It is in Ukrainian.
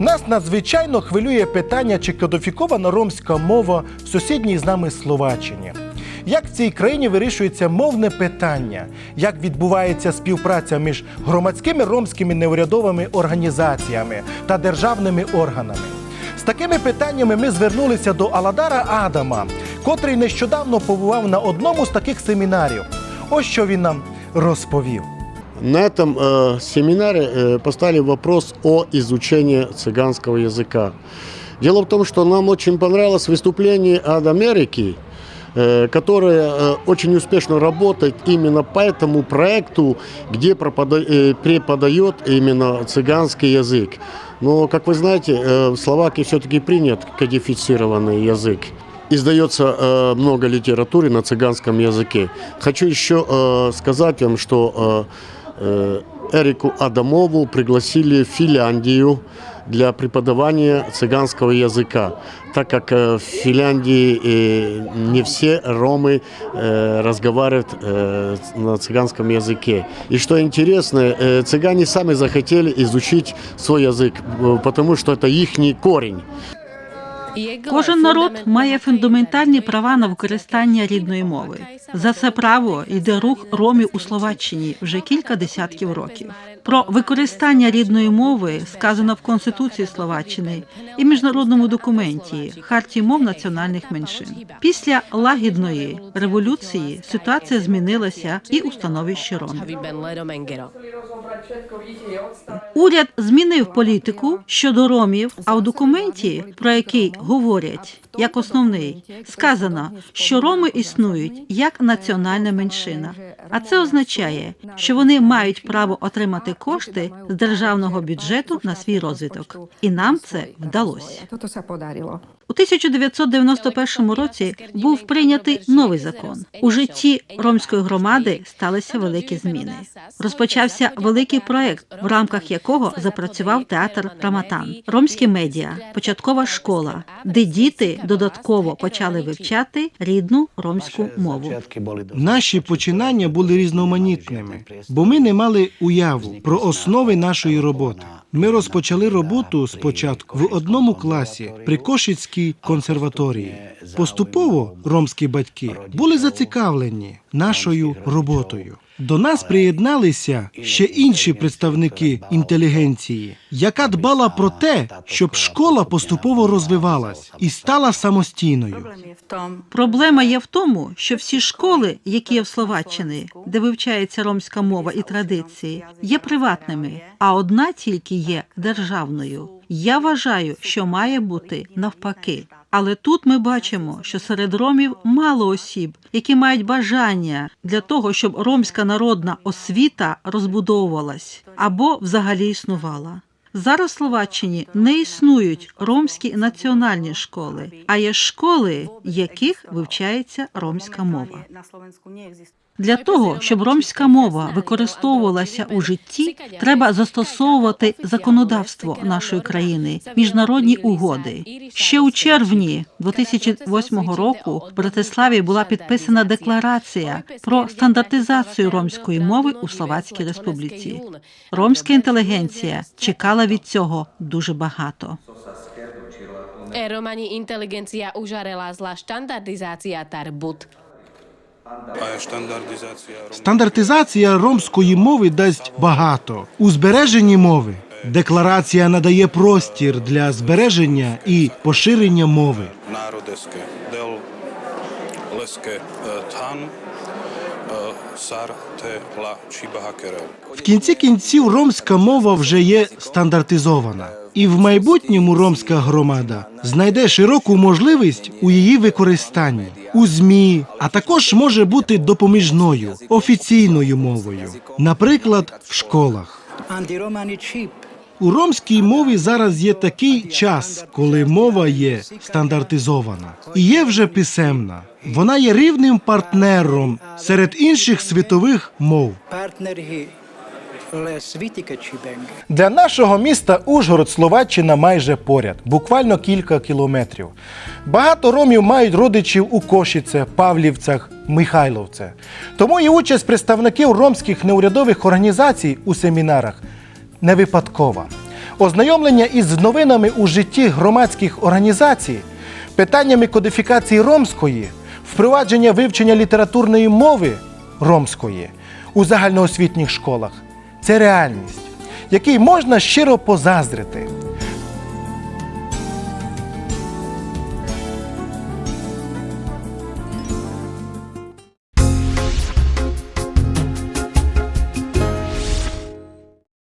Нас надзвичайно хвилює питання, чи кодифікована ромська мова в сусідній з нами Словаччині. Як в цій країні вирішується мовне питання? Як відбувається співпраця між громадськими ромськими неурядовими організаціями та державними органами? З такими питаннями ми звернулися до Аладара Адама, котрий нещодавно побував на одному з таких семінарів. Ось що він нам розповів. На этом э, семинаре э, поставили вопрос о изучении цыганского языка. Дело в том, что нам очень понравилось выступление от Америки, э, которая э, очень успешно работает именно по этому проекту, где пропада- э, преподает именно цыганский язык. Но, как вы знаете, э, в Словакии все-таки принят кодифицированный язык. Издается э, много литературы на цыганском языке. Хочу еще э, сказать вам, что э, Эрику Адамову пригласили в Финляндию для преподавания цыганского языка, так как э, в Финляндии э, не все ромы э, разговаривают э, на цыганском языке. И что интересно, э, цыгане сами захотели изучить свой язык, э, потому что это их корень. Кожен народ має фундаментальні права на використання рідної мови. За це право йде рух ромів у Словаччині вже кілька десятків років. Про використання рідної мови сказано в Конституції Словаччини і міжнародному документі Хартії мов національних меншин. Після лагідної революції ситуація змінилася і у становищі ромів. Уряд змінив політику щодо ромів, а в документі, про який говорять як основний, сказано, що роми існують як національна меншина. А це означає, що вони мають право отримати кошти з державного бюджету на свій розвиток, і нам це вдалося. У 1991 році був прийнятий новий закон. У житті ромської громади сталися великі зміни. Розпочався великий проект, в рамках якого запрацював театр Раматан, ромські медіа, початкова школа, де діти додатково почали вивчати рідну ромську мову. Наші починання були різноманітними, бо ми не мали уяву про основи нашої роботи. Ми розпочали роботу спочатку в одному класі при Кошицькій консерваторії. Поступово ромські батьки були зацікавлені нашою роботою. До нас приєдналися ще інші представники інтелігенції, яка дбала про те, щоб школа поступово розвивалась і стала самостійною. Проблема є в тому, що всі школи, які є в Словаччині, де вивчається ромська мова і традиції, є приватними, а одна тільки є державною. Я вважаю, що має бути навпаки. Але тут ми бачимо, що серед ромів мало осіб, які мають бажання для того, щоб ромська народна освіта розбудовувалась або взагалі існувала. Зараз в Словаччині не існують ромські національні школи, а є школи, яких вивчається ромська мова. Для того, щоб ромська мова використовувалася у житті, треба застосовувати законодавство нашої країни, міжнародні угоди. Ще у червні 2008 року в Братиславі була підписана декларація про стандартизацію ромської мови у Словацькій Республіці. Ромська інтелігенція чекала від цього дуже багато. Romani inteligencia užarela zla štandardizácia tarbut. Стандартизація ромської мови дасть багато у збереженні мови. Декларація надає простір для збереження і поширення мови. В кінці кінців ромська мова вже є стандартизована, і в майбутньому ромська громада знайде широку можливість у її використанні у змі, а також може бути допоміжною офіційною мовою, наприклад, в школах. У ромській мові зараз є такий час, коли мова є стандартизована і є вже писемна. Вона є рівним партнером серед інших світових мов. Для нашого міста Ужгород, Словаччина майже поряд, буквально кілька кілометрів. Багато ромів мають родичів у Кошіце, Павлівцях, Михайловце. Тому і участь представників ромських неурядових організацій у семінарах не випадкова. Ознайомлення із новинами у житті громадських організацій, питаннями кодифікації ромської, впровадження вивчення літературної мови ромської у загальноосвітніх школах це реальність, якій можна щиро позаздрити.